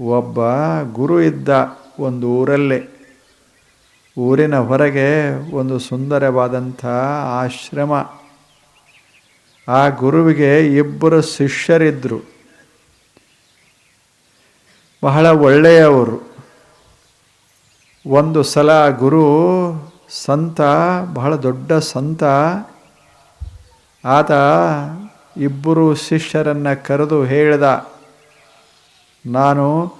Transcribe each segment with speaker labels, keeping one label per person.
Speaker 1: ಒಬ್ಬ ಗುರು ಇದ್ದ ಒಂದು ಊರಲ್ಲೇ. ಊರಿನ ಹೊರಗೆ ಒಂದು ಸುಂದರವಾದಂಥ ಆಶ್ರಮ. ಆ ಗುರುವಿಗೆ ಇಬ್ಬರು ಶಿಷ್ಯರಿದ್ದರು ಬಹಳ ಒಳ್ಳೆಯವರು. ಒಂದು ಸಲ ಗುರು, ಸಂತ, ಬಹಳ ದೊಡ್ಡ ಸಂತ. ಆತ ಇಬ್ಬರು ಶಿಷ್ಯರನ್ನು ಕರೆದು ಹೇಳಿದ. ನಾನು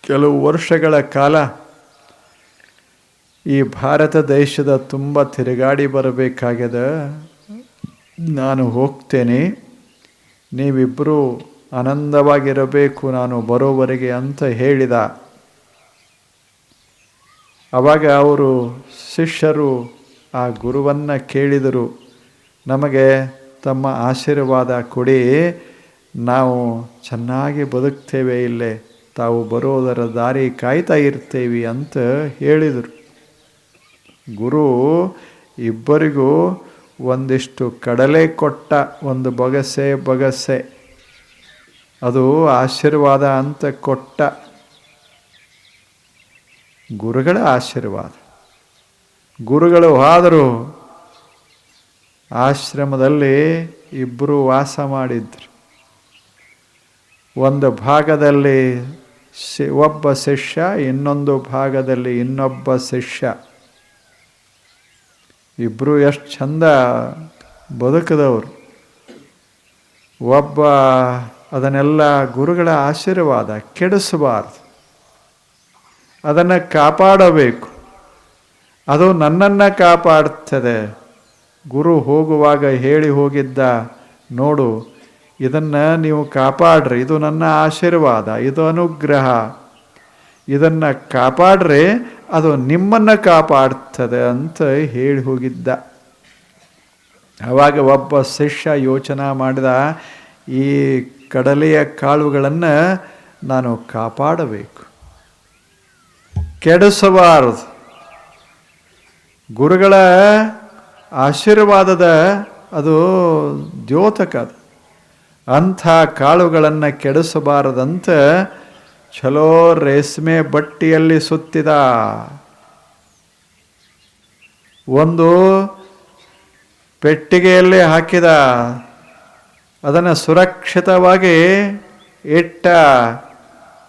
Speaker 1: ಕೆಲವು ವರ್ಷಗಳ ಕಾಲ ಈ ಭಾರತ ದೇಶದ ತುಂಬ ತಿರುಗಾಡಿ ಬರಬೇಕಾಗ್ಯದ. ನಾನು ಹೋಗ್ತೇನೆ. ನೀವಿಬ್ಬರೂ ಆನಂದವಾಗಿರಬೇಕು ನಾನು ಬರೋವರೆಗೆ ಅಂತ ಹೇಳಿದ. ಆವಾಗ ಅವರು ಶಿಷ್ಯರು ಆ ಗುರುವನ್ನು ಕೇಳಿದರು. ನಮಗೆ ತಮ್ಮ ಆಶೀರ್ವಾದ ಕೊಡಿ. ನಾವು ಚೆನ್ನಾಗಿ ಬದುಕ್ತೇವೆ ಇಲ್ಲೇ. ತಾವು ಬರೋದರ ದಾರಿ ಕಾಯ್ತಾ ಇರ್ತೇವೆ ಅಂತ ಹೇಳಿದರು. ಗುರು, ಇಬ್ಬರಿಗೂ ಒಂದಿಷ್ಟು ಕಡಲೆ ಕೊಟ್ಟ ಒಂದು ಬೊಗಸೆ, ಬಗಸೆ. ಅದು ಆಶೀರ್ವಾದ ಅಂತ ಕೊಟ್ಟ ಗುರುಗಳ ಆಶೀರ್ವಾದ. ಗುರುಗಳು ಆದರೂ. ಆಶ್ರಮದಲ್ಲಿ ಇಬ್ಬರು ವಾಸ ಮಾಡಿದ್ರು. ಒಂದು ಭಾಗದಲ್ಲಿ ಒಬ್ಬ ಶಿಷ್ಯ, ಇನ್ನೊಂದು ಭಾಗದಲ್ಲಿ ಇನ್ನೊಬ್ಬ ಶಿಷ್ಯ. ಇಬ್ಬರು ಎಷ್ಟು ಚಂದ ಬದುಕದವರು. ಒಬ್ಬ ಅದನ್ನೆಲ್ಲ ಗುರುಗಳ ಆಶೀರ್ವಾದ ಕೆಡಿಸಬಾರ್ದು. ಅದನ್ನು ಕಾಪಾಡಬೇಕು. ಅದು ನನ್ನನ್ನು ಕಾಪಾಡ್ತದೆ. ಗುರು ಹೋಗುವಾಗ ಹೇಳಿ ಹೋಗಿದ್ದ, ನೋಡು ಇದನ್ನು ನೀವು ಕಾಪಾಡ್ರಿ. ಇದು ನನ್ನ ಆಶೀರ್ವಾದ, ಇದು ಅನುಗ್ರಹ. ಇದನ್ನು ಕಾಪಾಡ್ರೆ ಅದು ನಿಮ್ಮನ್ನು ಕಾಪಾಡ್ತದೆ ಅಂತ ಹೇಳಿ ಹೋಗಿದ್ದ. ಆವಾಗ ಒಬ್ಬ ಶಿಷ್ಯ ಯೋಚನೆ ಮಾಡಿದ, ಈ ಕಡಲೆಯ ಕಾಳುಗಳನ್ನು ನಾನು ಕಾಪಾಡಬೇಕು. ಕೆಡಿಸಬಾರದು. ಗುರುಗಳ ಆಶೀರ್ವಾದದ ಅದು ದ್ಯೋತಕ ಅದು. ಅಂಥ ಕಾಳುಗಳನ್ನು ಕೆಡಿಸಬಾರದಂತ ಚಲೋ ರೇಷ್ಮೆ ಬಟ್ಟಿಯಲ್ಲಿ ಸುತ್ತಿದ. ಒಂದು ಪೆಟ್ಟಿಗೆಯಲ್ಲಿ ಹಾಕಿದ. ಅದನ್ನು ಸುರಕ್ಷಿತವಾಗಿ ಇಟ್ಟ.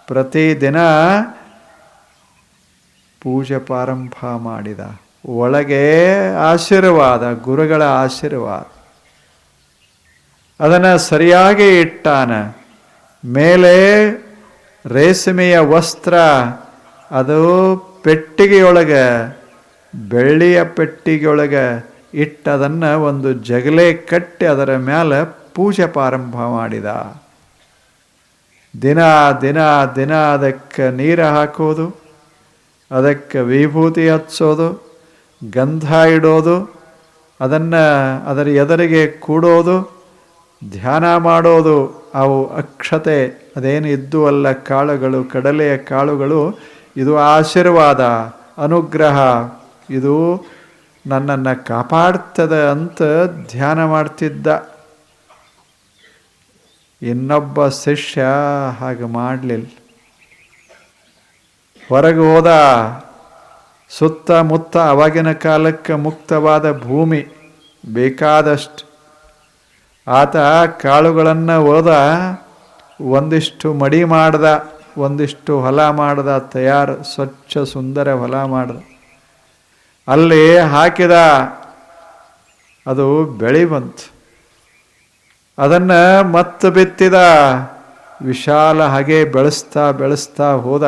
Speaker 1: ಪ್ರತಿದಿನ ಪೂಜೆ ಪ್ರಾರಂಭ ಮಾಡಿದ. ಒಳಗೆ ಆಶೀರ್ವಾದ, ಗುರುಗಳ ಆಶೀರ್ವಾದ. ಅದನ್ನು ಸರಿಯಾಗಿ ಇಟ್ಟಾನ. ಮೇಲೆ ರೇಷ್ಮೆಯ ವಸ್ತ್ರ, ಅದು ಪೆಟ್ಟಿಗೆಯೊಳಗೆ, ಬೆಳ್ಳಿಯ ಪೆಟ್ಟಿಗೆಯೊಳಗೆ ಇಟ್ಟದನ್ನು ಒಂದು ಜಗಲೆ ಕಟ್ಟಿ ಅದರ ಮೇಲೆ ಪೂಜೆ ಪ್ರಾರಂಭ ಮಾಡಿದ. ದಿನ ದಿನ ದಿನ ಅದಕ್ಕೆ ನೀರು ಹಾಕೋದು, ಅದಕ್ಕೆ ವಿಭೂತಿ ಹಚ್ಚೋದು, ಗಂಧ ಇಡೋದು, ಅದನ್ನು ಅದರ ಎದುರಿಗೆ ಕೂಡೋದು ಧ್ಯಾನ ಮಾಡೋದು ಅವು ಅಕ್ಷತೆ, ಅದೇನು ಇದ್ದು ಅಲ್ಲ ಕಾಳುಗಳು, ಕಡಲೆಯ ಕಾಳುಗಳು, ಇದು ಆಶೀರ್ವಾದ, ಅನುಗ್ರಹ. ಇದು ನನ್ನನ್ನು ಕಾಪಾಡ್ತದೆ ಅಂತ ಧ್ಯಾನ ಮಾಡ್ತಿದ್ದ. ಇನ್ನೊಬ್ಬ ಶಿಷ್ಯ ಹಾಗೆ ಮಾಡಲಿಲ್ಲ. ಹೊರಗೆ ಹೋದ. ಸುತ್ತಮುತ್ತ ಅವಾಗಿನ ಕಾಲಕ್ಕೆ ಮುಕ್ತವಾದ ಭೂಮಿ ಬೇಕಾದಷ್ಟು ಆತ ಕಾಳುಗಳನ್ನು ಹೋದ ಒಂದಿಷ್ಟು ಮಡಿ ಮಾಡ್ದ, ಒಂದಿಷ್ಟು ಹೊಲ ಮಾಡ್ದ, ತಯಾರು ಸ್ವಚ್ಛ ಸುಂದರ ಹೊಲ ಮಾಡ್ದ. ಅಲ್ಲಿ ಹಾಕಿದ, ಅದು ಬೆಳಿ ಬಂತು. ಅದನ್ನು ಮತ್ತೆ ಬಿತ್ತಿದ, ವಿಶಾಲ ಹಾಗೆ ಬೆಳೆಸ್ತಾ ಬೆಳೆಸ್ತಾ ಹೋದ,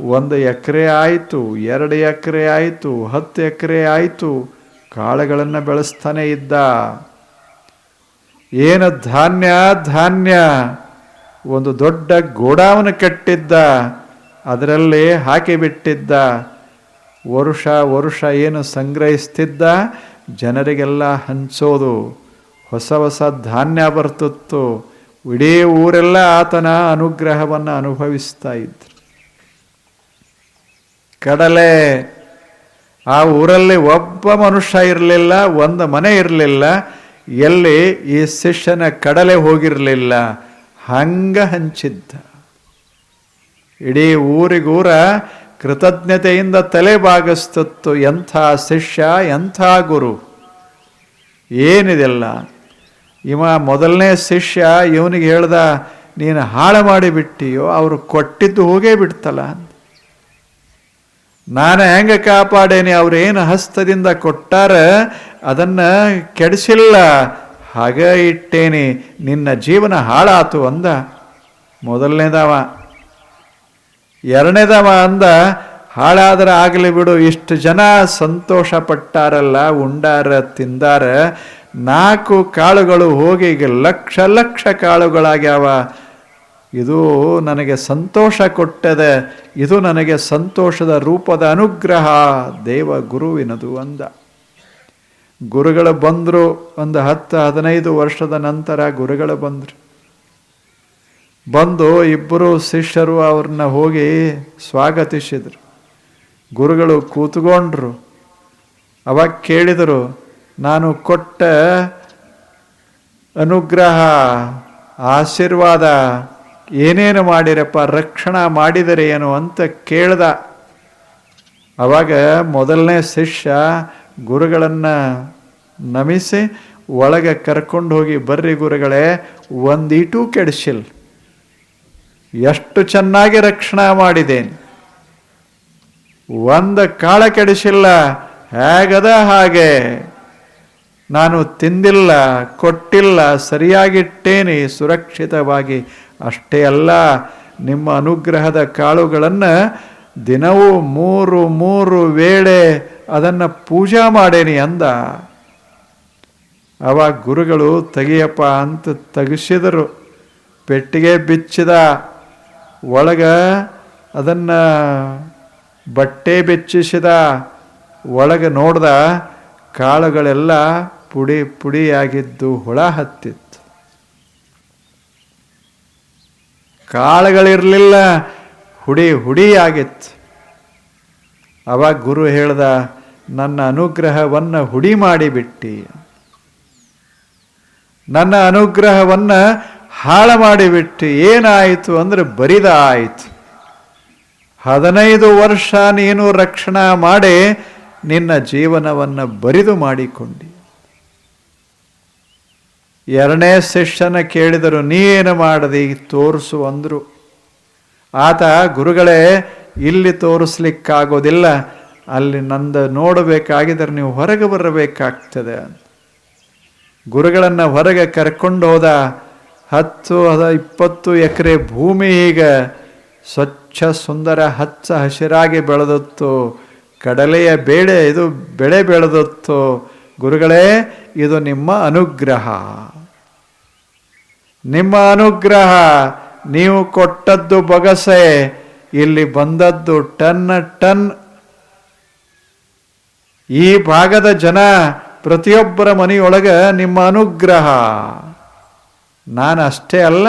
Speaker 1: ಒಂದು ಎಕರೆ ಆಯಿತು, ಎರಡು ಎಕರೆ ಆಯಿತು, ಹತ್ತು ಎಕರೆ ಆಯಿತು, ಕಾಳುಗಳನ್ನು ಬೆಳೆಸ್ತಾನೆ ಇದ್ದ. ಏನು ಧಾನ್ಯ ಧಾನ್ಯ. ಒಂದು ದೊಡ್ಡ ಗೋಡಾವನ ಕಟ್ಟಿದ್ದ, ಅದರಲ್ಲಿ ಹಾಕಿಬಿಟ್ಟಿದ್ದ ವರುಷ ವರುಷ ಏನು ಸಂಗ್ರಹಿಸ್ತಿದ್ದ, ಜನರಿಗೆಲ್ಲ ಹಂಚೋದು. ಹೊಸ ಹೊಸ ಧಾನ್ಯ ಬರ್ತಿತ್ತು. ಇಡೀ ಊರೆಲ್ಲ ಆತನ ಅನುಗ್ರಹವನ್ನು ಅನುಭವಿಸ್ತಾ ಇದ್ರು. ಕಡಲೆ, ಆ ಊರಲ್ಲಿ ಒಬ್ಬ ಮನುಷ್ಯ ಇರಲಿಲ್ಲ, ಒಂದು ಮನೆ ಇರಲಿಲ್ಲ. ಎಲ್ಲಿ ಈ ಶಿಷ್ಯನ ಕಡಲೆ ಹೋಗಿರಲಿಲ್ಲ, ಹಂಗ ಹಂಚಿದ್ದ. ಇಡೀ ಊರಿಗೂರ ಕೃತಜ್ಞತೆಯಿಂದ ತಲೆ ಬಾಗಿಸ್ತಿತ್ತು ಎಂಥ ಶಿಷ್ಯ, ಎಂಥ ಗುರು. ಏನಿದೆಲ್ಲ? ಇವ ಮೊದಲನೇ ಶಿಷ್ಯ ಇವನಿಗೆ ಹೇಳ್ದ, ನೀನು ಹಾಳು ಮಾಡಿಬಿಟ್ಟಿಯೋ, ಅವರು ಕೊಟ್ಟಿದ್ದು ಹೋಗೇ ಬಿಡ್ತಲ್ಲ ನಾನು ಹೆಂಗೆ ಕಾಪಾಡೇನೆ ಏನು ಹಸ್ತದಿಂದ ಕೊಟ್ಟಾರ, ಅದನ್ನು ಕೆಡಿಸಿಲ್ಲ. ಹಾಗೆ ಇಟ್ಟೇನೆ, ನಿನ್ನ ಜೀವನ ಹಾಳಾತು ಅಂದ. ಮೊದಲನೇದವ. ಎರಡನೇದವ ಅಂದ, ಹಾಳಾದ್ರೆ ಆಗಲಿ ಬಿಡು, ಇಷ್ಟು ಜನ ಸಂತೋಷ ಪಟ್ಟಾರಲ್ಲ ಉಂಡಾರ, ತಿಂದಾರ, ನಾಲ್ಕು ಕಾಳುಗಳು ಹೋಗಿ ಈಗ ಲಕ್ಷ ಲಕ್ಷ ಕಾಳುಗಳಾಗ್ಯಾವ. ಇದು ನನಗೆ ಸಂತೋಷ ಕೊಟ್ಟದೆ, ಇದು ನನಗೆ ಸಂತೋಷದ ರೂಪದ ಅನುಗ್ರಹ ದೇವ ಗುರುವಿನದು ಅಂದ. ಗುರುಗಳು ಬಂದರು ಒಂದು ಹತ್ತು ಹದಿನೈದು ವರ್ಷದ ನಂತರ ಗುರುಗಳು ಬಂದರು. ಬಂದು ಇಬ್ಬರು ಶಿಷ್ಯರು ಅವ್ರನ್ನ ಹೋಗಿ ಸ್ವಾಗತಿಸಿದರು. ಗುರುಗಳು ಕೂತ್ಕೊಂಡ್ರು. ಅವಾಗ ಕೇಳಿದರು, ನಾನು ಕೊಟ್ಟ ಅನುಗ್ರಹ, ಆಶೀರ್ವಾದ ಏನೇನು ಮಾಡಿರಪ್ಪ, ರಕ್ಷಣಾ ಮಾಡಿದರೆ ಏನು ಅಂತ ಕೇಳ್ದ. ಅವಾಗ ಮೊದಲನೇ ಶಿಷ್ಯ ಗುರುಗಳನ್ನು ನಮಿಸಿ ಒಳಗೆ ಕರ್ಕೊಂಡು ಹೋಗಿ, ಬರ್ರಿ ಗುರುಗಳೇ, ಒಂದೀಟೂ ಕೆಡಿಸಿಲ್ಲ ಎಷ್ಟು ಚೆನ್ನಾಗಿ ರಕ್ಷಣಾ ಮಾಡಿದ್ದೇನೆ ಒಂದು ಕಾಳ ಕೆಡಿಸಿಲ್ಲ, ಹೇಗದ ಹಾಗೆ. ನಾನು ತಿಂದಿಲ್ಲ, ಕೊಟ್ಟಿಲ್ಲ, ಸರಿಯಾಗಿಟ್ಟೇನೆ, ಸುರಕ್ಷಿತವಾಗಿ ಅಷ್ಟೇ ಅಲ್ಲ, ನಿಮ್ಮ ಅನುಗ್ರಹದ ಕಾಳುಗಳನ್ನು ದಿನವೂ ಮೂರು ಮೂರು ವೇಳೆ ಅದನ್ನು ಪೂಜಾ ಮಾಡೇನಿ ಅಂದ. ಅವಾಗ ಗುರುಗಳು, ತೆಗಿಯಪ್ಪ ಅಂತ ತೆಗಿಸಿದರು. ಪೆಟ್ಟಿಗೆ ಬಿಚ್ಚಿದ ಒಳಗ ಅದನ್ನು ಬಟ್ಟೆ ಬೆಚ್ಚಿಸಿದ ಒಳಗೆ ನೋಡ್ದ ಕಾಳುಗಳೆಲ್ಲ ಪುಡಿ ಪುಡಿಯಾಗಿದ್ದು ಹುಳ ಹತ್ತಿತ್ತು. ಕಾಳುಗಳಿರಲಿಲ್ಲ, ಹುಡಿ ಹುಡಿ ಆಗಿತ್ತು ಅವಾಗ ಗುರು ಹೇಳ್ದ, ನನ್ನ ಅನುಗ್ರಹವನ್ನು ಹುಡಿ ಮಾಡಿಬಿಟ್ಟಿ. ನನ್ನ ಅನುಗ್ರಹವನ್ನು ಹಾಳು ಮಾಡಿಬಿಟ್ಟು, ಏನಾಯಿತು ಅಂದರೆ ಬರಿದ ಆಯಿತು ಹದಿನೈದು ವರ್ಷ ನೀನು ರಕ್ಷಣಾ ಮಾಡಿ ನಿನ್ನ ಜೀವನವನ್ನು ಬರಿದು ಮಾಡಿಕೊಂಡಿ. ಎರಡನೇ ಸೆಷನ್ನ ಕೇಳಿದರು ನೀನು ಮಾಡದಿ? ತೋರಿಸು ಅಂದರು. ಆತ, ಗುರುಗಳೇ, ಇಲ್ಲಿ ತೋರಿಸ್ಲಿಕ್ಕಾಗೋದಿಲ್ಲ. ಅಲ್ಲಿ ನಂದು ನೋಡಬೇಕಾಗಿದ್ದರೆ ನೀವು ಹೊರಗೆ ಬರಬೇಕಾಗ್ತದೆ ಗುರುಗಳನ್ನು ಹೊರಗೆ ಕರ್ಕೊಂಡು ಹೋದ ಹತ್ತು, ಅದ ಇಪ್ಪತ್ತು ಎಕರೆ ಭೂಮಿ ಈಗ ಸ್ವಚ್ಛ, ಸುಂದರ, ಹಚ್ಚ ಹಸಿರಾಗಿ ಬೆಳೆದತ್ತು. ಕಡಲೆಯ ಬೇಳೆ, ಇದು ಬೆಳೆ ಬೆಳೆದತ್ತು. ಗುರುಗಳೇ ಇದು ನಿಮ್ಮ ಅನುಗ್ರಹ. ನಿಮ್ಮ ಅನುಗ್ರಹ, ನೀವು ಕೊಟ್ಟದ್ದು ಬೊಗಸೆ, ಇಲ್ಲಿ ಬಂದದ್ದು ಟನ್ ಟನ್. ಈ ಭಾಗದ ಜನ ಪ್ರತಿಯೊಬ್ಬರ ಮನೆಯೊಳಗೆ ನಿಮ್ಮ ಅನುಗ್ರಹ. ನಾನು ಅಷ್ಟೇ ಅಲ್ಲ,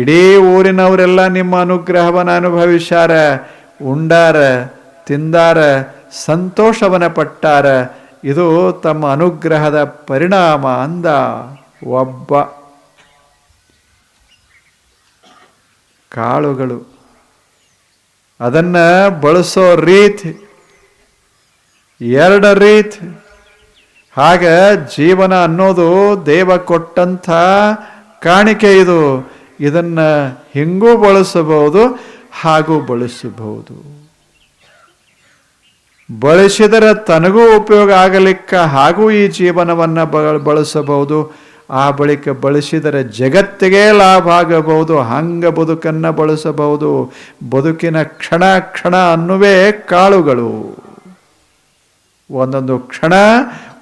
Speaker 1: ಇಡೀ ಊರಿನವರೆಲ್ಲ ನಿಮ್ಮ ಅನುಗ್ರಹವನ್ನು ಅನುಭವಿಸ್ಯಾರ, ಉಂಡಾರ, ತಿಂದಾರ ಸಂತೋಷವನ ಪಟ್ಟಾರ ಇದು ತಮ್ಮ ಅನುಗ್ರಹದ ಪರಿಣಾಮ ಅಂದ ಒಬ್ಬ ಕಾಳುಗಳು. ಅದನ್ನು ಬಳಸೋ ರೀತಿ, ಎರಡು ರೀತಿ. ಹಾಗೆ ಜೀವನ ಅನ್ನೋದು ದೇವ ಕೊಟ್ಟಂಥ ಕಾಣಿಕೆ ಇದು. ಇದನ್ನು ಹಿಂಗೂ ಬಳಸಬಹುದು, ಹಾಗೂ ಬಳಸಬಹುದು. ಬಳಸಿದರೆ ತನಗೂ ಉಪಯೋಗ ಆಗಲಿಕ್ಕ ಹಾಗೂ ಈ ಜೀವನವನ್ನು ಬಳಸಬಹುದು. ಆ ಬಳಿಕ ಬಳಸಿದರೆ ಜಗತ್ತಿಗೆ ಲಾಭ ಆಗಬಹುದು. ಹಂಗ ಬದುಕನ್ನು ಬಳಸಬಹುದು. ಬದುಕಿನ ಕ್ಷಣ ಕ್ಷಣ ಅನ್ನುವೇ ಕಾಳುಗಳು. ಒಂದೊಂದು ಕ್ಷಣ,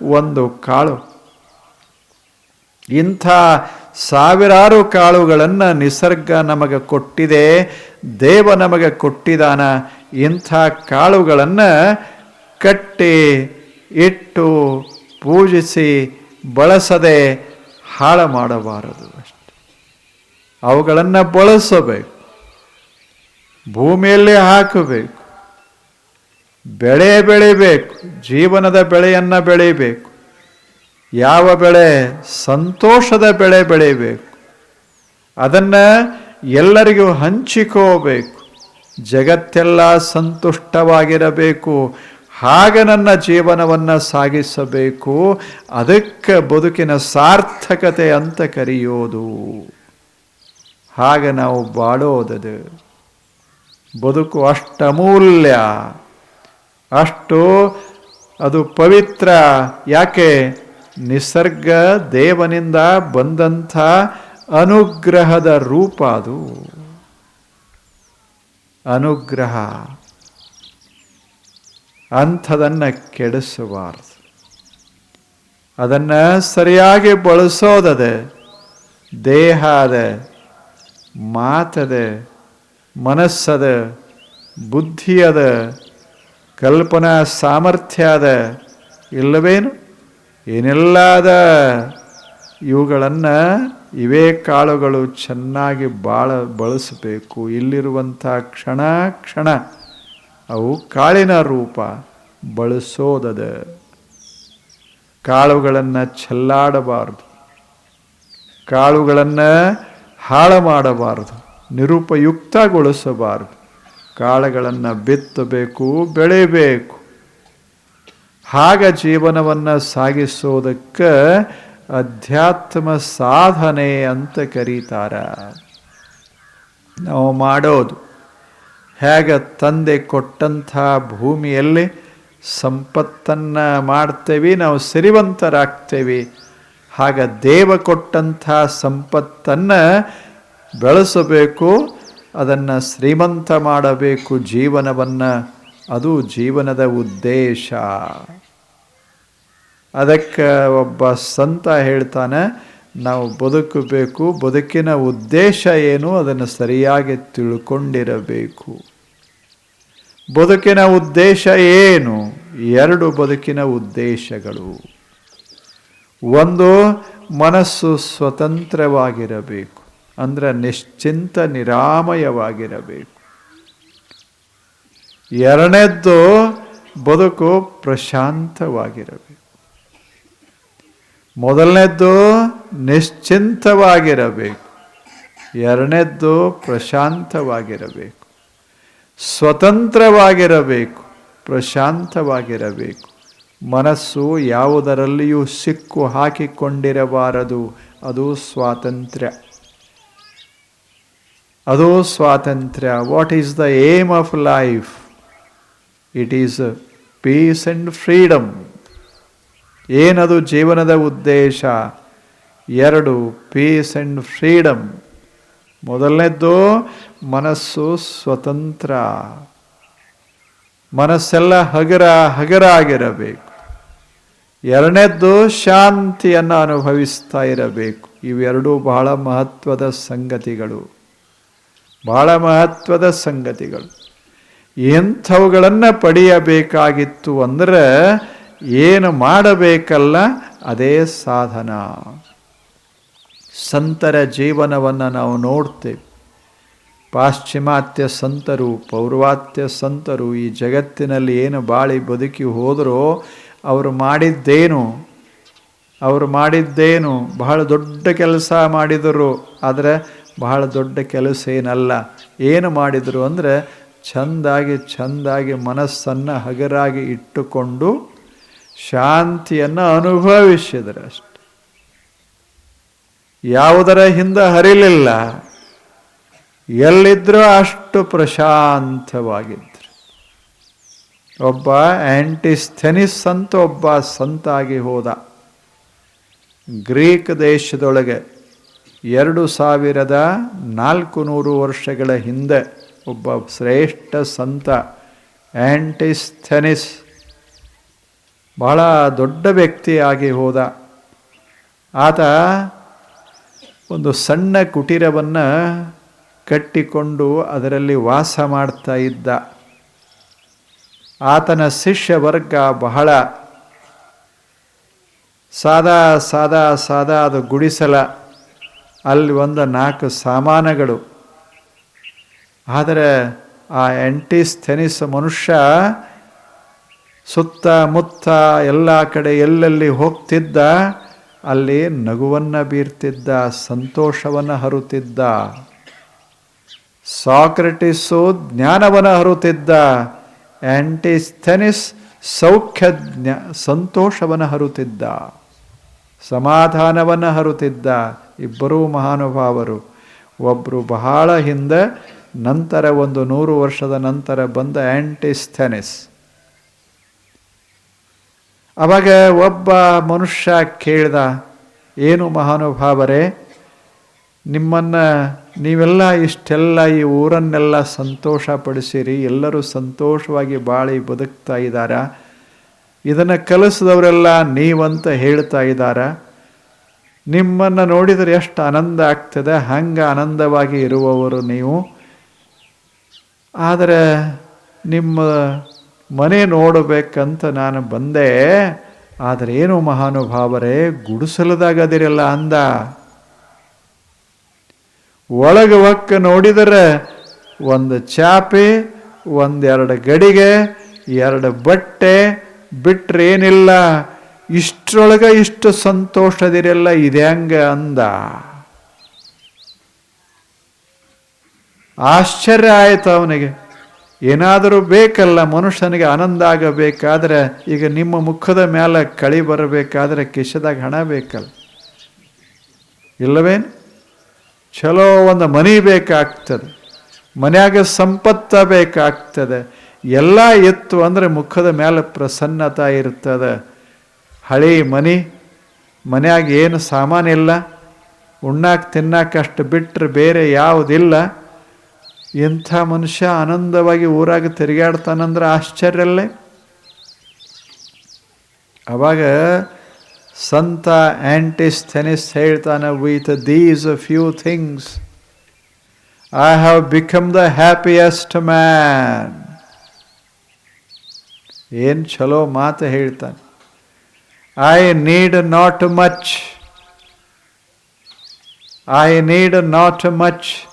Speaker 1: ಒಂದು ಕಾಳು. ಇಂಥ ಸಾವಿರಾರು ಕಾಳುಗಳನ್ನು ನಿಸರ್ಗ ನಮಗೆ ಕೊಟ್ಟಿದೆ. ದೇವ ನಮಗೆ ಕೊಟ್ಟಿದಾನ. ಇಂಥ ಕಾಳುಗಳನ್ನು ಕಟ್ಟಿ, ಇಟ್ಟು, ಪೂಜಿಸಿ, ಬಳಸದೆ ಹಾಳು ಮಾಡಬಾರದು ಅಷ್ಟೆ. ಅವುಗಳನ್ನು ಬಳಸಬೇಕು. ಭೂಮಿಯಲ್ಲಿ ಹಾಕಬೇಕು. ಬೆಳೆ ಬೆಳಿಬೇಕು. ಜೀವನದ ಬೆಳೆಯನ್ನು ಬೆಳಿಬೇಕು. ಯಾವ ಬೆಳೆ? ಸಂತೋಷದ ಬೆಳೆ ಬೆಳಿಬೇಕು. ಅದನ್ನು ಎಲ್ಲರಿಗೂ ಹಂಚಿಕೋಬೇಕು. ಜಗತ್ತೆಲ್ಲ ಸಂತುಷ್ಟವಾಗಿರಬೇಕು. ಹಾಗೆ ನನ್ನ ಜೀವನವನ್ನು ಸಾಗಿಸಬೇಕು. ಅದಕ್ಕೆ ಬದುಕಿನ ಸಾರ್ಥಕತೆ ಅಂತ ಕರೆಯೋದು. ಹಾಗೆ ನಾವು ಬಾಳೋದದು. ಬದುಕು ಅಷ್ಟಮೂಲ್ಯ ಅಷ್ಟು ಅದು ಪವಿತ್ರ. ಯಾಕೆ? ನಿಸರ್ಗ ದೇವನಿಂದ ಬಂದಂಥ ಅನುಗ್ರಹದ ರೂಪ ಅದು. ಅನುಗ್ರಹ. ಅಂಥದನ್ನು ಕೆಡಿಸಬಾರದು. ಅದನ್ನು ಸರಿಯಾಗಿ ಬಳಸೋದದೆ ದೇಹ ಅದ ಮಾತದ, ಮನಸ್ಸದ ಬುದ್ಧಿ ಅದ ಕಲ್ಪನಾ ಸಾಮರ್ಥ್ಯ ಅದ ಇಲ್ಲವೇನು? ಏನೆಲ್ಲ ಅದ ಇವುಗಳನ್ನು ಇವೇ ಕಾಳುಗಳು ಚೆನ್ನಾಗಿ ಬಾಳ ಬಳಸಬೇಕು. ಇಲ್ಲಿರುವಂಥ ಕ್ಷಣ ಕ್ಷಣ ಅವು ಕಾಳಿನ ರೂಪ ಬಳಸೋದದ. ಕಾಳುಗಳನ್ನು ಚೆಲ್ಲಾಡಬಾರದು. ಕಾಳುಗಳನ್ನು ಹಾಳು ಮಾಡಬಾರದು ನಿರುಪಯುಕ್ತಗೊಳಿಸಬಾರದು. ಕಾಳುಗಳನ್ನು ಬಿತ್ತಬೇಕು, ಬೆಳೆಯಬೇಕು. ಹಾಗ ಜೀವನವನ್ನು ಸಾಗಿಸೋದಕ್ಕೆ ಅಧ್ಯಾತ್ಮ ಸಾಧನೆ ಅಂತ ಕರೀತಾರ. ನಾವು ಮಾಡೋದು. ಹೇಗೆ ತಂದೆ ಕೊಟ್ಟಂಥ ಭೂಮಿಯಲ್ಲಿ ಸಂಪತ್ತನ್ನು ಮಾಡ್ತೇವೆ, ನಾವು ಸಿರಿವಂತರಾಗ್ತೇವೆ. ಹಾಗೆ ದೇವ ಕೊಟ್ಟಂಥ ಸಂಪತ್ತನ್ನು ಬೆಳೆಸಬೇಕು, ಅದನ್ನು ಶ್ರೀಮಂತ ಮಾಡಬೇಕು ಜೀವನವನ್ನು. ಅದು ಜೀವನದ ಉದ್ದೇಶ. ಅದಕ್ಕೆ ಒಬ್ಬ ಸಂತ ಹೇಳ್ತಾನೆ ನಾವು ಬದುಕಬೇಕು, ಬದುಕಿನ ಉದ್ದೇಶ ಏನು ಅದನ್ನು ಸರಿಯಾಗಿ ತಿಳ್ಕೊಂಡಿರಬೇಕು. ಬದುಕಿನ ಉದ್ದೇಶ ಏನು? ಎರಡು ಬದುಕಿನ ಉದ್ದೇಶಗಳು. ಒಂದು, ಮನಸ್ಸು ಸ್ವತಂತ್ರವಾಗಿರಬೇಕು, ಅಂದರೆ ನಿಶ್ಚಿಂತ ನಿರಾಮಯವಾಗಿರಬೇಕು. ಎರಡನೇದ್ದು, ಬದುಕು ಪ್ರಶಾಂತವಾಗಿರಬೇಕು. ಮೊದಲನೇದ್ದು ನಿಶ್ಚಿಂತವಾಗಿರಬೇಕು. ಎರಡನೇದ್ದು ಪ್ರಶಾಂತವಾಗಿರಬೇಕು. ಸ್ವತಂತ್ರವಾಗಿರಬೇಕು, ಪ್ರಶಾಂತವಾಗಿರಬೇಕು. ಮನಸ್ಸು ಯಾವುದರಲ್ಲಿಯೂ ಸಿಕ್ಕು ಹಾಕಿಕೊಂಡಿರಬಾರದು, ಅದು ಸ್ವಾತಂತ್ರ್ಯ. ಅದು ಸ್ವಾತಂತ್ರ್ಯ. What is the aim of life it is peace and freedom ಏನದು ಜೀವನದ ಉದ್ದೇಶ? ಎರಡು ಪೀಸ್ ಆ್ಯಂಡ್ ಫ್ರೀಡಮ್ ಮೊದಲನೇದ್ದು, ಮನಸ್ಸು ಸ್ವತಂತ್ರ. ಮನಸ್ಸೆಲ್ಲ ಹಗರ ಹಗರ ಆಗಿರಬೇಕು ಎರಡನೇದ್ದು, ಶಾಂತಿಯನ್ನು ಅನುಭವಿಸ್ತಾ ಇರಬೇಕು. ಇವೆರಡೂ ಬಹಳ ಮಹತ್ವದ ಸಂಗತಿಗಳು. ಬಹಳ ಮಹತ್ವದ ಸಂಗತಿಗಳು. ಎಂಥವುಗಳನ್ನು ಪಡೆಯಬೇಕಾಗಿತ್ತು ಅಂದರೆ ಏನು ಮಾಡಬೇಕಲ್ಲ ಅದೇ ಸಾಧನ. ಸಂತರ ಜೀವನವನ್ನು ನಾವು ನೋಡ್ತೇವೆ. ಪಾಶ್ಚಿಮಾತ್ಯ ಸಂತರು, ಪೌರ್ವಾತ್ಯ ಸಂತರು ಈ ಜಗತ್ತಿನಲ್ಲಿ ಏನು ಬಾಳಿ ಬದುಕಿ ಹೋದರೋ ಅವರು ಮಾಡಿದ್ದೇನು? ಅವರು ಮಾಡಿದ್ದೇನು? ಬಹಳ ದೊಡ್ಡ ಕೆಲಸ ಮಾಡಿದರು, ಆದರೆ ಬಹಳ ದೊಡ್ಡ ಕೆಲಸ ಏನಲ್ಲ. ಏನು ಮಾಡಿದರು ಅಂದರೆ ಚೆಂದಾಗಿ ಚೆಂದಾಗಿ ಮನಸ್ಸನ್ನು ಹಗರಾಗಿ ಇಟ್ಟುಕೊಂಡು ಶಾಂತಿಯನ್ನು ಅನುಭವಿಸಿದರು ಅಷ್ಟೆ ಯಾವುದರ ಹಿಂದೆ ಹರಿಲಿಲ್ಲ, ಎಲ್ಲಿದ್ರೂ ಅಷ್ಟು ಪ್ರಶಾಂತವಾಗಿದ್ದರು ಒಬ್ಬ ಆ್ಯಂಟಿಸ್ಥೆನಿಸ್ ಅಂತ ಒಬ್ಬ ಸಂತಾಗಿ ಹೋದ. ಗ್ರೀಕ್ ದೇಶದೊಳಗೆ ಎರಡು ಸಾವಿರದ ನಾಲ್ಕು ನೂರು ವರ್ಷಗಳ ಹಿಂದೆ ಒಬ್ಬ ಶ್ರೇಷ್ಠ ಸಂತ ಆ್ಯಂಟಿಸ್ಥೆನಿಸ್ ಬಹಳ ದೊಡ್ಡ ವ್ಯಕ್ತಿಯಾಗಿ ಹೋದ. ಆತ ಒಂದು ಸಣ್ಣ ಕುಟೀರವನ್ನು ಕಟ್ಟಿಕೊಂಡು ಅದರಲ್ಲಿ ವಾಸ ಮಾಡ್ತಾ ಇದ್ದ. ಆತನ ಶಿಷ್ಯ ವರ್ಗ ಬಹಳ. ಸಾದಾ ಸಾದಾ ಸಾದಾ ಅದು ಗುಡಿಸಲ. ಅಲ್ಲಿ ಒಂದು ನಾಲ್ಕು ಸಾಮಾನುಗಳು. ಆದರೆ ಆ ಎಂಟಿಸ್ಥೆನಿಸ್ ಮನುಷ್ಯ ಸುತ್ತ ಮುತ್ತ ಎಲ್ಲ ಕಡೆ ಎಲ್ಲೆಲ್ಲಿ ಹೋಗ್ತಿದ್ದ, ಅಲ್ಲಿ ನಗುವನ್ನು ಬೀರ್ತಿದ್ದ, ಸಂತೋಷವನ್ನು ಹರುತ್ತಿದ್ದ ಸಾಕ್ರೆಟಿಸು ಜ್ಞಾನವನ್ನು ಹರುತ್ತಿದ್ದ ಆ್ಯಂಟಿಸ್ಥೆನಿಸ್ ಸೌಖ್ಯ ಜ್ಞಾ ಸಂತೋಷವನ್ನು ಹರುತ್ತಿದ್ದ ಸಮಾಧಾನವನ್ನು ಹರುತ್ತಿದ್ದ ಇಬ್ಬರೂ ಮಹಾನುಭಾವರು ಒಬ್ಬರು ಬಹಳ ಹಿಂದೆ, ನಂತರ ಒಂದು ನೂರು ವರ್ಷದ ನಂತರ ಬಂದ ಆಂಟಿಸ್ಥೆನಿಸ್. ಅವಾಗ ಒಬ್ಬ ಮನುಷ್ಯ ಕೇಳ್ದ, ಏನು ಮಹಾನುಭಾವರೇ, ನಿಮ್ಮನ್ನು ನೀವೆಲ್ಲ ಇಷ್ಟೆಲ್ಲ ಈ ಊರನ್ನೆಲ್ಲ ಸಂತೋಷಪಡಿಸಿರಿ, ಎಲ್ಲರೂ ಸಂತೋಷವಾಗಿ ಬಾಳಿ ಬದುಕ್ತಾ ಇದ್ದಾರ, ಇದನ್ನು ಕಲಿಸಿದವರೆಲ್ಲ ನೀವಂತ ಹೇಳ್ತಾ ಇದ್ದಾರ, ನಿಮ್ಮನ್ನು ನೋಡಿದರೆ ಎಷ್ಟು ಆನಂದ ಆಗ್ತದೆ, ಹಂಗೆ ಆನಂದವಾಗಿ ಇರುವವರು ನೀವು, ಆದರೆ ನಿಮ್ಮ ಮನೆ ನೋಡಬೇಕಂತ ನಾನು ಬಂದೆ, ಆದರೆ ಏನು ಮಹಾನುಭಾವರೇ, ಗುಡಿಸಲದಾಗದಿರಲ್ಲ ಅಂದ. ಒಳಗೆ ಒಕ್ಕ ನೋಡಿದರೆ ಒಂದು ಚಾಪೆ, ಒಂದೆರಡು ಗಡಿಗೆ, ಎರಡು ಬಟ್ಟೆ ಬಿಟ್ಟರೆ ಏನಿಲ್ಲ. ಇಷ್ಟರೊಳಗೆ ಇಷ್ಟು ಸಂತೋಷದಿರಲ್ಲ, ಇದೆ ಹಂಗ ಅಂದ. ಆಶ್ಚರ್ಯ ಆಯಿತು ಅವನಿಗೆ. ಏನಾದರೂ ಬೇಕಲ್ಲ, ಮನುಷ್ಯನಿಗೆ ಆನಂದ ಆಗಬೇಕಾದ್ರೆ ಈಗ ನಿಮ್ಮ ಮುಖದ ಮೇಲೆ ಕಳಿ ಬರಬೇಕಾದ್ರೆ ಕಿಶದಾಗ ಹಣ ಬೇಕಲ್ಲ. ಇಲ್ಲವೇನು? ಚಲೋ ಒಂದು ಮನಿ ಬೇಕಾಗ್ತದೆ. ಮನೆಯಾಗ ಸಂಪತ್ತ ಬೇಕಾಗ್ತದೆ. ಎಲ್ಲ ಎತ್ತು ಅಂದರೆ ಮುಖದ ಮೇಲೆ ಪ್ರಸನ್ನತ ಇರ್ತದೆ. ಹಳೆ ಮನಿ, ಮನೆಯಾಗ ಏನು ಸಾಮಾನಿಲ್ಲ ಉಣ್ಣಾಕ ತಿನ್ನಾಕಷ್ಟು ಬಿಟ್ಟರೆ ಬೇರೆ ಯಾವುದಿಲ್ಲ. ಇಂಥ ಮನುಷ್ಯ ಆನಂದವಾಗಿ ಊರಾಗ ತಿರುಗಾಡ್ತಾನಂದ್ರೆ ಆಶ್ಚರ್ಯಲ್ಲೇ ಅವಾಗ ಸಂತ ಆ್ಯಂಟಿಸ್ಥೆನಿಸ್ ಹೇಳ್ತಾನೆ with these few things I have become the happiest man ಏನು ಚಲೋ ಮಾತು ಹೇಳ್ತಾನೆ. I need not much I need not much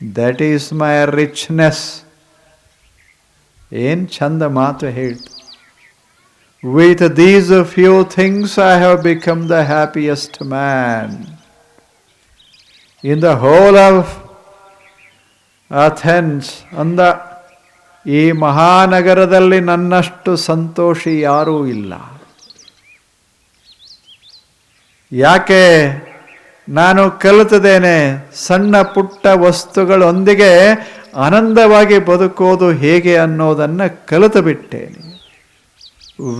Speaker 1: that is my richness ಏನು ಚಂದ ಮಾತು ಹೇಳ್ತು with these few things I have become the happiest man in the whole of Athens ಅಂದ ಈ ಮಹಾನಗರದಲ್ಲಿ ನನ್ನಷ್ಟು ಸಂತೋಷಿ ಯಾರೂ ಇಲ್ಲ ಯಾಕೆ ನಾನು ಕಲಿತದೇನೆ ಸಣ್ಣ ಪುಟ್ಟ ವಸ್ತುಗಳೊಂದಿಗೆ ಆನಂದವಾಗಿ ಬದುಕೋದು ಹೇಗೆ ಅನ್ನೋದನ್ನು ಕಲಿತು ಬಿಟ್ಟೇನೆ.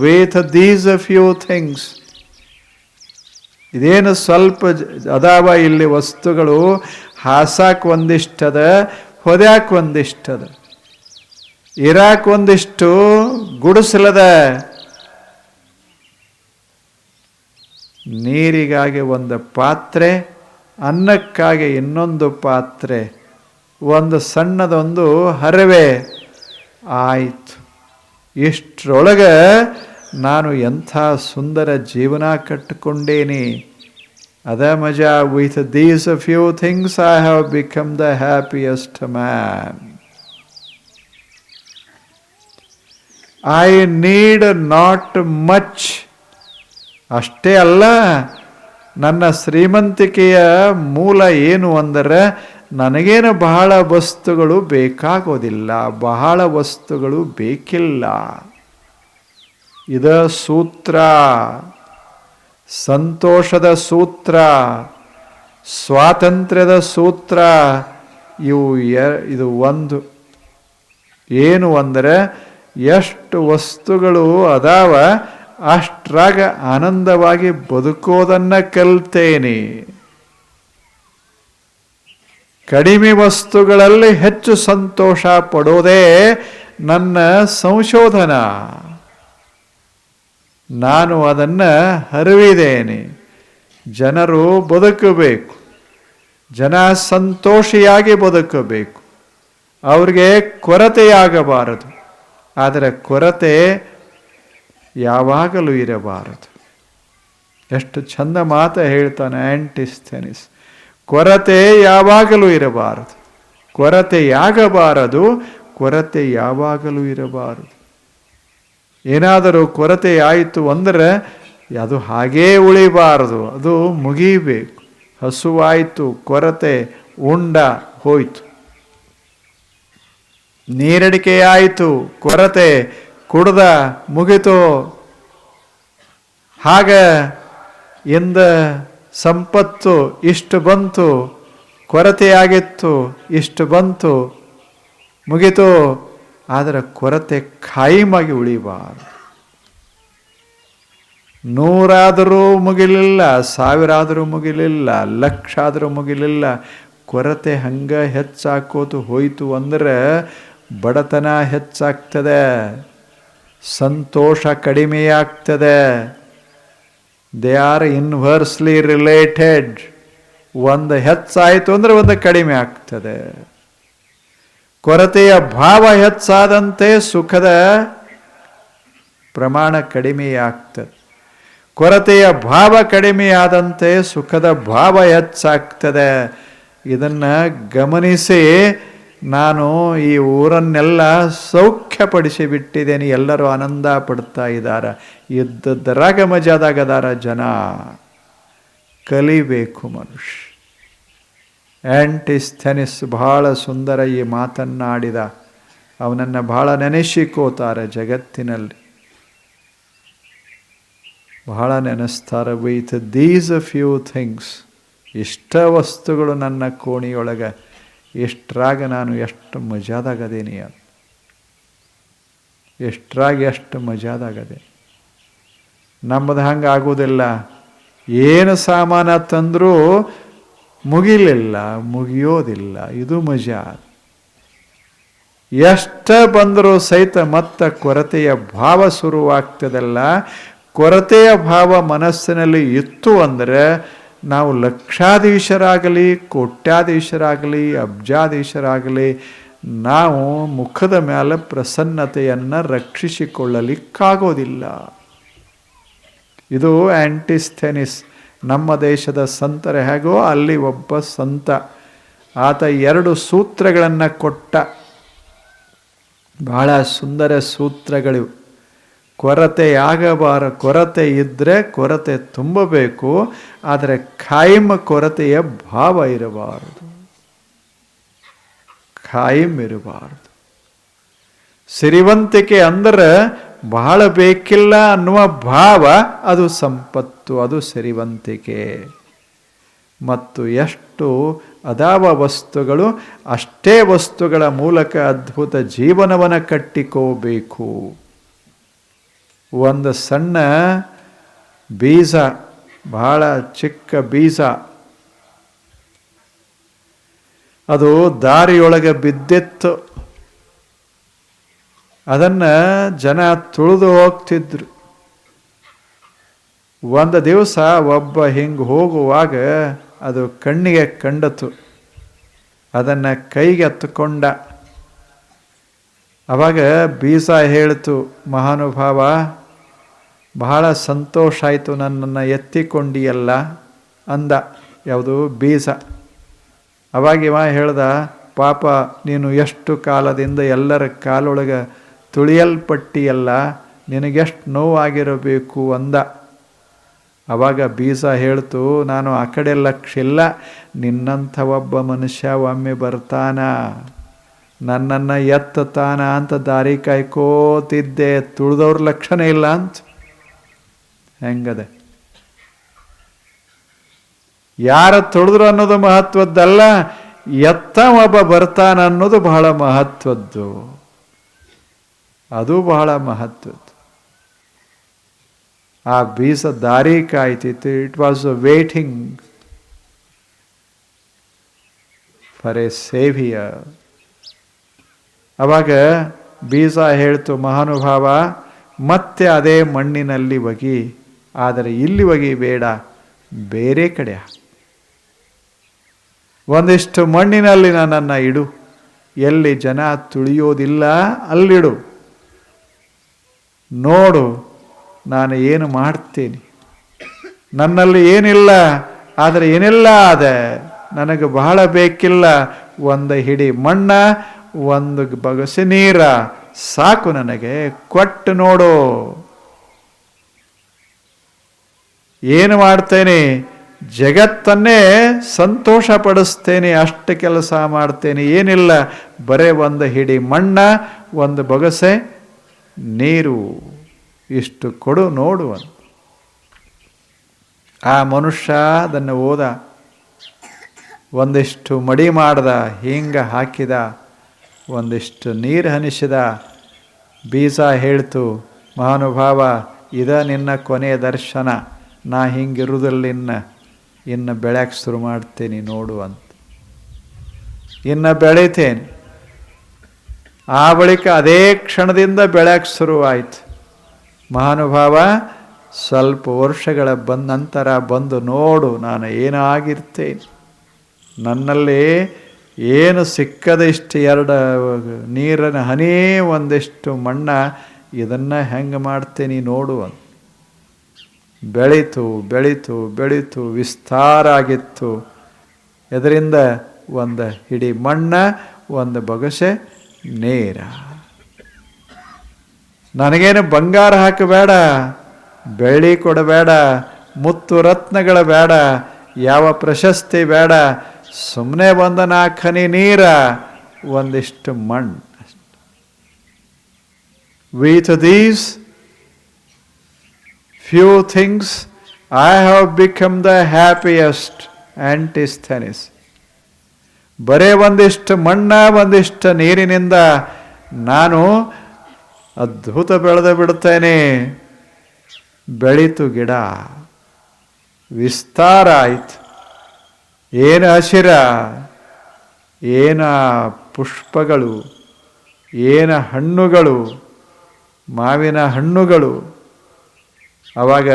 Speaker 1: With these a few things ಇದೇನು ಸ್ವಲ್ಪ ಅದಾವ ಇಲ್ಲಿ ವಸ್ತುಗಳು, ಹಾಸಾಕ್ ಒಂದಿಷ್ಟದ, ಹೊದ್ಯಾಕ್ ಒಂದಿಷ್ಟದ, ಇರಾಕ್ ಒಂದಿಷ್ಟು ಗುಡಿಸಲದ ನೀರಿಗಾಗಿ ಒಂದು ಪಾತ್ರೆ, ಅನ್ನಕ್ಕಾಗಿ ಇನ್ನೊಂದು ಪಾತ್ರೆ, ಒಂದು ಸಣ್ಣದೊಂದು ಹರವೆ. ಆಯಿತು. ಇಷ್ಟರೊಳಗೆ ನಾನು ಎಂಥ ಸುಂದರ ಜೀವನ ಕಟ್ಟಿಕೊಂಡೇನಿ. ಅದ ಮಜಾ with these few things I have become the happiest man I need not much ಅಷ್ಟೇ ಅಲ್ಲ, ನನ್ನ ಶ್ರೀಮಂತಿಕೆಯ ಮೂಲ ಏನು ಅಂದರೆ, ನನಗೇನು ಬಹಳ ವಸ್ತುಗಳು ಬೇಕಾಗೋದಿಲ್ಲ, ಬಹಳ ವಸ್ತುಗಳು ಬೇಕಿಲ್ಲ. ಇದ ಸೂತ್ರ. ಸಂತೋಷದ ಸೂತ್ರ, ಸ್ವಾತಂತ್ರ್ಯದ ಸೂತ್ರ, ಇವು ಇದು ಒಂದು. ಏನು ಅಂದರೆ, ಎಷ್ಟು ವಸ್ತುಗಳು ಅದಾವ ಅಷ್ಟ್ರಾಗ ಆನಂದವಾಗಿ ಬದುಕೋದನ್ನ ಕಲ್ತೇನೆ. ಕಡಿಮೆ ವಸ್ತುಗಳಲ್ಲಿ ಹೆಚ್ಚು ಸಂತೋಷ ಪಡೋದೇ ನನ್ನ ಸಂಶೋಧನ. ನಾನು ಅದನ್ನು ಹರಿವಿದ್ದೇನೆ ಜನರು ಬದುಕಬೇಕು. ಜನ ಸಂತೋಷಿಯಾಗಿ ಬದುಕಬೇಕು. ಅವ್ರಿಗೆ ಕೊರತೆಯಾಗಬಾರದು. ಆದರೆ ಕೊರತೆ ಯಾವಾಗಲೂ ಇರಬಾರದು. ಎಷ್ಟು ಚಂದ ಮಾತ ಹೇಳ್ತಾನೆ ಆ್ಯಂಟಿಸ್ಥೆನಿಸ್ ಕೊರತೆ ಯಾವಾಗಲೂ ಇರಬಾರದು. ಕೊರತೆಯಾಗಬಾರದು ಕೊರತೆ ಯಾವಾಗಲೂ ಇರಬಾರದು. ಏನಾದರೂ ಕೊರತೆ ಆಯಿತು ಅಂದರೆ ಅದು ಹಾಗೇ ಉಳಿಬಾರದು, ಅದು ಮುಗಿಬೇಕು. ಹಸುವಾಯಿತು, ಕೊರತೆ ಉಂಡ ಹೋಯಿತು. ನೀರಡಿಕೆಯಾಯಿತು, ಕೊರತೆ ಕುಡ್ದ ಮುಗಿತು. ಹಾಗ ಎಂದ ಸಂಪತ್ತು ಇಷ್ಟು ಬಂತು, ಕೊರತೆಯಾಗಿತ್ತು ಇಷ್ಟು ಬಂತು, ಮುಗಿತು. ಆದರೆ ಕೊರತೆ ಖಾಯಿಮಾಗಿ ಉಳಿಬಾರದು. ನೂರಾದರೂ ಮುಗಿಲಿಲ್ಲ ಸಾವಿರ ಆದರೂ ಮುಗಿಲಿಲ್ಲ ಲಕ್ಷ ಆದರೂ ಮುಗಿಲಿಲ್ಲ. ಕೊರತೆ ಹಂಗೆ ಹೆಚ್ಚಾಕೋತು ಹೋಯಿತು ಅಂದ್ರೆ ಬಡತನ ಹೆಚ್ಚಾಗ್ತದೆ. ಸಂತೋಷ ಕಡಿಮೆಯಾಗ್ತದೆ. ದೇ ಆರ್ ಇನ್ವರ್ಸ್ಲಿ ರಿಲೇಟೆಡ್ ಒಂದು ಹೆಚ್ಚಾಯಿತು ಅಂದ್ರೆ ಒಂದು ಕಡಿಮೆ ಆಗ್ತದೆ. ಕೊರತೆಯ ಭಾವ ಹೆಚ್ಚಾದಂತೆ ಸುಖದ ಪ್ರಮಾಣ ಕಡಿಮೆಯಾಗ್ತದೆ. ಕೊರತೆಯ ಭಾವ ಕಡಿಮೆಯಾದಂತೆ ಸುಖದ ಭಾವ ಹೆಚ್ಚಾಗ್ತದೆ. ಇದನ್ನು ಗಮನಿಸಿ ನಾನು ಈ ಊರನ್ನೆಲ್ಲ ಸೌಖ್ಯಪಡಿಸಿ ಬಿಟ್ಟಿದ್ದೇನೆ. ಎಲ್ಲರೂ ಆನಂದ ಪಡ್ತಾ ಇದ್ದಾರೆ ಇದ್ದದ್ದರಾಗ ಮಜಾದಾಗದಾರ ಜನ. ಕಲಿಬೇಕು ಮನುಷ್ಯ. ಆ್ಯಂಟಿಸ್ಥೆನಿಸ್ ಬಹಳ ಸುಂದರ ಈ ಮಾತನ್ನಾಡಿದ. ಅವನನ್ನು ಬಹಳ ನೆನೆಸಿಕೋತಾರೆ ಜಗತ್ತಿನಲ್ಲಿ. ಬಹಳ ನೆನೆಸ್ತಾರೆ. ವಿತ್ ದೀಸ್ ಫ್ಯೂ ಥಿಂಗ್ಸ್ ಇಷ್ಟ ವಸ್ತುಗಳು ನನ್ನ ಕೋಣಿಯೊಳಗೆ ಎಷ್ಟರಾಗ ನಾನು ಎಷ್ಟು ಮಜಾದಾಗದೇನಿ ಅಂತ. ಎಷ್ಟರಾಗ ಎಷ್ಟು ಮಜಾದಾಗದೆ ನಮ್ಮದು ಹಂಗೆ ಆಗೋದಿಲ್ಲ. ಏನು ಸಾಮಾನ ತಂದರೂ ಮುಗಿಲಿಲ್ಲ, ಮುಗಿಯೋದಿಲ್ಲ, ಇದು ಮಜಾ. ಎಷ್ಟ ಬಂದರೂ ಸಹಿತ ಮತ್ತ ಕೊರತೆಯ ಭಾವ ಶುರುವಾಗ್ತದಲ್ಲ, ಕೊರತೆಯ ಭಾವ ಮನಸ್ಸಿನಲ್ಲಿ ಇತ್ತು ಅಂದರೆ ನಾವು ಲಕ್ಷಾಧೀಶರಾಗಲಿ, ಕೋಟ್ಯಾಧೀಶರಾಗಲಿ, ಅಬ್ಜಾಧೀಶರಾಗಲಿ, ನಾವು ಮುಖದ ಮೇಲೆ ಪ್ರಸನ್ನತೆಯನ್ನು ರಕ್ಷಿಸಿಕೊಳ್ಳಲಿಕ್ಕಾಗೋದಿಲ್ಲ. ಇದು ಆ್ಯಂಟಿಸ್ಥೆನಿಸ್ ನಮ್ಮ ದೇಶದ ಸಂತರ ಹೇಗೋ ಅಲ್ಲಿ ಒಬ್ಬ ಸಂತ, ಆತ ಎರಡು ಸೂತ್ರಗಳನ್ನು ಕೊಟ್ಟ. ಬಹಳ ಸುಂದರ ಸೂತ್ರಗಳು ಕೊರತೆಯಾಗಬಾರ ಕೊರತೆ ಇದ್ದರೆ ಕೊರತೆ ತುಂಬಬೇಕು, ಆದರೆ ಖಾಯಂ ಕೊರತೆಯ ಭಾವ ಇರಬಾರದು. ಖಾಯಂ ಇರಬಾರದು. ಸಿರಿವಂತಿಕೆ ಅಂದರೆ ಬಹಳ ಬೇಕಿಲ್ಲ ಅನ್ನುವ ಭಾವ, ಅದು ಸಂಪತ್ತು, ಅದು ಸಿರಿವಂತಿಕೆ. ಮತ್ತು ಎಷ್ಟು ಅದಾವ ವಸ್ತುಗಳು, ಅಷ್ಟೇ ವಸ್ತುಗಳ ಮೂಲಕ ಅದ್ಭುತ ಜೀವನವನ್ನು ಕಟ್ಟಿಕೋಬೇಕು. ಒಂದು ಸಣ್ಣ ಬೀಜ, ಬಹಳ ಚಿಕ್ಕ ಬೀಜ. ಅದು ದಾರಿಯೊಳಗೆ ಬಿದ್ದಿತ್ತು. ಅದನ್ನು ಜನ ತುಳಿದು ಹೋಗ್ತಿದ್ರು. ಒಂದು ದಿವಸ ಒಬ್ಬ ಹಿಂಗೆ ಹೋಗುವಾಗ ಅದು ಕಣ್ಣಿಗೆ ಕಂಡತು. ಅದನ್ನು ಕೈಗೆ ಎತ್ತುಕೊಂಡ ಅವಾಗ ಬೀಸ ಹೇಳ್ತು, ಮಹಾನುಭಾವ ಬಹಳ ಸಂತೋಷ ಆಯಿತು ನನ್ನನ್ನು ಎತ್ತಿಕೊಂಡಿಯಲ್ಲ ಅಂದ. ಯಾವುದು? ಬೀಸ ಅವಾಗ ಇವ ಹೇಳ್ದ, ಪಾಪ, ನೀನು ಎಷ್ಟು ಕಾಲದಿಂದ ಎಲ್ಲರ ಕಾಲೊಳಗೆ ತುಳಿಯಲ್ಪಟ್ಟಿಯಲ್ಲ, ನಿನಗೆಷ್ಟು ನೋವಾಗಿರಬೇಕು ಅಂದ. ಅವಾಗ ಬೀಸ ಹೇಳ್ತು, ನಾನು ಆ ಕಡೆ ಲಕ್ಷ ಇಲ್ಲ ನಿನ್ನಂಥ ಒಬ್ಬ ಮನುಷ್ಯ ಒಮ್ಮೆ ಬರ್ತಾನ. ನನ್ನನ್ನು ಎತ್ತತಾನ ಅಂತ ದಾರಿ ಕಾಯ್ಕೋತಿದ್ದೆ, ತುಳಿದವ್ರ ಲಕ್ಷಣ ಇಲ್ಲ ಅಂತ. ಹೆಂಗದೆ? ಯಾರ ತೊಳೆದ್ರು ಅನ್ನೋದು ಮಹತ್ವದ್ದಲ್ಲ ಎತ್ತ ಒಬ್ಬ ಬರ್ತಾನ ಅನ್ನೋದು ಬಹಳ ಮಹತ್ವದ್ದು. ಅದು ಬಹಳ ಮಹತ್ವದ್ದು. ಆ ಬೀಸ ದಾರಿ ಕಾಯ್ತಿತ್ತು. It was waiting for a saviour ಅವಾಗ ಬೀಸ ಹೇಳ್ತು, ಮಹಾನುಭಾವ, ಮತ್ತೆ ಅದೇ ಮಣ್ಣಿನಲ್ಲಿ ಒಗಿ ಆದರೆ ಇಲ್ಲಿ ಒಗಿ ಬೇಡ, ಬೇರೆ ಕಡೆ ಒಂದಿಷ್ಟು ಮಣ್ಣಿನಲ್ಲಿ ನನ್ನನ್ನು ಇಡು, ಎಲ್ಲಿ ಜನ ತುಳಿಯೋದಿಲ್ಲ ಅಲ್ಲಿಡು. ನೋಡು, ನಾನು ಏನು ಮಾಡ್ತೇನೆ? ನನ್ನಲ್ಲಿ ಏನಿಲ್ಲ, ಆದರೆ ಏನೆಲ್ಲ ಅದ ನನಗೆ ಬಹಳ ಬೇಕಿಲ್ಲ, ಒಂದು ಹಿಡಿ ಮಣ್ಣ, ಒಂದು ಬಗಸೆ ನೀರ. ಸಾಕು ನನಗೆ, ಕೊಟ್ಟು ನೋಡು. ಏನು ಮಾಡ್ತೇನೆ? ಜಗತ್ತನ್ನೇ ಸಂತೋಷ ಪಡಿಸ್ತೇನೆ ಅಷ್ಟು ಕೆಲಸ ಮಾಡ್ತೇನೆ, ಏನಿಲ್ಲ. ಬರೇ ಒಂದು ಹಿಡಿ ಮಣ್ಣ, ಒಂದು ಬೊಗಸೆ, ನೀರು. ಇಷ್ಟು ಕೊಡು, ನೋಡು ಅಂತ. ಆ ಮನುಷ್ಯ ಅದನ್ನು ಓದ. ಒಂದಿಷ್ಟು ಮಡಿ ಮಾಡ್ದ, ಹಿಂಗ ಹಾಕಿದ. ಒಂದಿಷ್ಟು ನೀರು ಹನಿಸಿದ. ಬೀಜ ಹೇಳ್ತು, ಮಹಾನುಭಾವ, ಇದ ನಿನ್ನ ಕೊನೆಯ ದರ್ಶನ. ನಾ ಹಿಂಗಿರುವುದಿಲ್ಲ ಇನ್ನು ಇನ್ನು ಬೆಳ್ಯಾಕೆ ಶುರು ಮಾಡ್ತೇನೆ ನೋಡು ಅಂತ. ಇನ್ನು ಬೆಳಿತೇನೆ. ಆ ಬಳಿಕ ಅದೇ ಕ್ಷಣದಿಂದ ಬೆಳ್ಯಾಕೆ ಶುರುವಾಯಿತು. ಮಹಾನುಭಾವ ಸ್ವಲ್ಪ ವರ್ಷಗಳ ಬಂದ ನಂತರ ಬಂದು ನೋಡು ನಾನು ಏನಾಗಿರ್ತೇನೆ. ನನ್ನಲ್ಲಿ ಏನು ಸಿಕ್ಕದ ಇಷ್ಟು ಎರಡು ನೀರಿನ ಹನಿ ಒಂದಿಷ್ಟು ಮಣ್ಣ ಇದನ್ನು ಹೆಂಗೆ ಮಾಡ್ತೇನೆ ನೋಡು ಅಂತ. ಬೆಳೀತು ಬೆಳೀತು ಬೆಳೀತು, ವಿಸ್ತಾರ ಆಗಿತ್ತು. ಇದರಿಂದ ಒಂದು ಹಿಡಿ ಮಣ್ಣ, ಒಂದು ಬಗಸೆ ನೇರ. ನನಗೇನು ಬಂಗಾರ ಹಾಕಬೇಡ, ಬೆಳ್ಳಿ ಕೊಡಬೇಡ, ಮುತ್ತು ರತ್ನಗಳ ಬೇಡ, ಯಾವ ಪ್ರಶಸ್ತಿ ಬೇಡ ಸುಮ್ಮನೆ ಬಂದ ನಾಲ್ಕನಿ ನೀರ, ಒಂದಿಷ್ಟು ಮಣ್ಣು with these few things, I have become the happiest Antisthenes. ಬರೇ ಒಂದಿಷ್ಟು ಮಣ್ಣ, ಒಂದಿಷ್ಟು ನೀರಿನಿಂದ ನಾನು ಅದ್ಭುತ ಬೆಳೆದು ಬಿಡುತ್ತೇನೆ. ಬೆಳೀತು ಗಿಡ. ವಿಸ್ತಾರ ಆಯ್ತು. ಏನು ಹಸಿರ, ಏನ ಪುಷ್ಪಗಳು, ಏನ ಹಣ್ಣುಗಳು, ಮಾವಿನ ಹಣ್ಣುಗಳು. ಅವಾಗ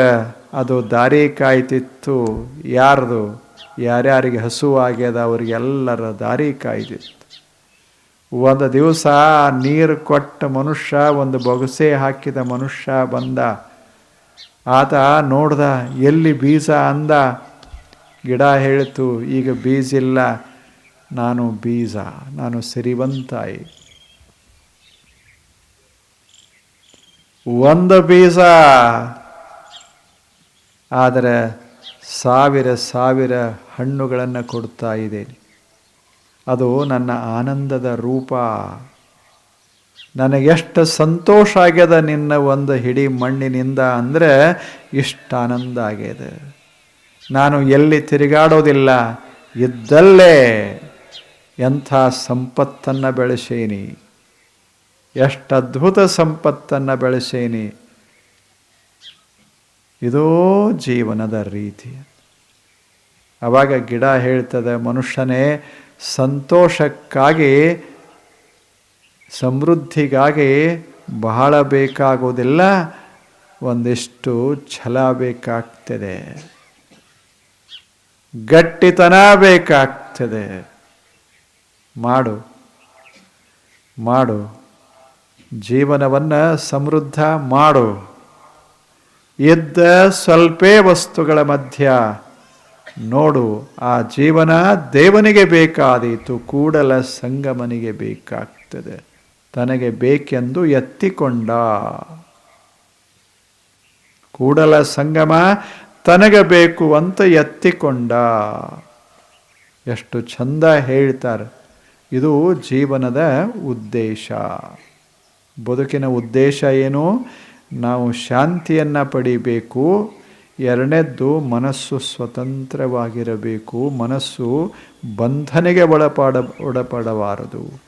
Speaker 1: ಅದು ದಾರಿ ಕಾಯ್ತಿತ್ತು. ಯಾರ್ದು? ಯಾರ್ಯಾರಿಗೆ ಹಸುವಾಗ್ಯದ ಅವರಿಗೆಲ್ಲರ ದಾರಿ ಕಾಯ್ತಿತ್ತು ಒಂದು ದಿವಸ ನೀರು ಕೊಟ್ಟ ಮನುಷ್ಯ, ಒಂದು ಬೊಗಸೆ ಹಾಕಿದ ಮನುಷ್ಯ ಬಂದ. ಆತ ನೋಡ್ದ, ಎಲ್ಲಿ ಬೀಜ ಅಂದ? ಗಿಡ ಹೇಳಿತು, ಈಗ ಬೀಜ ಇಲ್ಲ. ನಾನು ಬೀಜ, ನಾನು ಸಿರಿವಂತಾಯಿ. ಒಂದು ಬೀಜ. ಆದರೆ ಸಾವಿರ ಸಾವಿರ ಹಣ್ಣುಗಳನ್ನು ಕೊಡ್ತಾ ಇದ್ದೇನೆ. ಅದು ನನ್ನ ಆನಂದದ ರೂಪ. ನನಗೆಷ್ಟು ಸಂತೋಷ ಆಗ್ಯದ ನಿನ್ನ ಒಂದು ಹಿಡಿ ಮಣ್ಣಿನಿಂದ ಅಂದರೆ ಇಷ್ಟು ಆನಂದ ಆಗ್ಯದ. ನಾನು ಎಲ್ಲಿ ತಿರುಗಾಡೋದಿಲ್ಲ, ಇದ್ದಲ್ಲೇ ಎಂಥ ಸಂಪತ್ತನ್ನು ಬೆಳೆಸೇನಿ. ಎಷ್ಟು ಅದ್ಭುತ ಸಂಪತ್ತನ್ನು ಬೆಳೆಸೇನಿ. ಇದೋ ಜೀವನದ ರೀತಿ. ಅವಾಗ ಗಿಡ ಹೇಳ್ತದೆ, ಮನುಷ್ಯನೇ ಸಂತೋಷಕ್ಕಾಗಿ, ಸಮೃದ್ಧಿಗಾಗಿ ಬಹಳ ಬೇಕಾಗೋದಿಲ್ಲ ಒಂದಿಷ್ಟು ಛಲ ಬೇಕಾಗ್ತದೆ. ಗಟ್ಟಿತನ ಬೇಕಾಗ್ತದೆ. ಮಾಡು ಮಾಡು, ಜೀವನವನ್ನು ಸಮೃದ್ಧ ಮಾಡು. ಇದ್ದ ಸ್ವಲ್ಪೇ ವಸ್ತುಗಳ ಮಧ್ಯ. ನೋಡು, ಆ ಜೀವನ ದೇವನಿಗೆ ಬೇಕಾದೀತು, ಕೂಡಲ ಸಂಗಮನಿಗೆ ಬೇಕಾಗ್ತದೆ. ತನಗೆ ಬೇಕೆಂದು ಎತ್ತಿಕೊಂಡ. ಕೂಡಲ ಸಂಗಮ ತನಗೆ ಬೇಕು ಅಂತ ಎತ್ತಿಕೊಂಡ. ಎಷ್ಟು ಚಂದ ಹೇಳ್ತಾರೆ. ಇದು ಜೀವನದ ಉದ್ದೇಶ. ಬದುಕಿನ ಉದ್ದೇಶ ಏನು? ನಾವು ಶಾಂತಿಯನ್ನು ಪಡಿಬೇಕು. ಎರಡನೇದ್ದು ಮನಸ್ಸು ಸ್ವತಂತ್ರವಾಗಿರಬೇಕು. ಮನಸ್ಸು ಬಂಧನೆಗೆ ಒಳಪಾಡ, ಒಳಪಡಬಾರದು.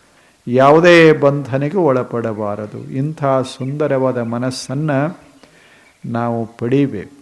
Speaker 1: ಯಾವುದೇ ಬಂಧನೆಗೆ ಒಳಪಡಬಾರದು. ಇಂಥ ಸುಂದರವಾದ ಮನಸ್ಸನ್ನು ನಾವು ಪಡಿಬೇಕು.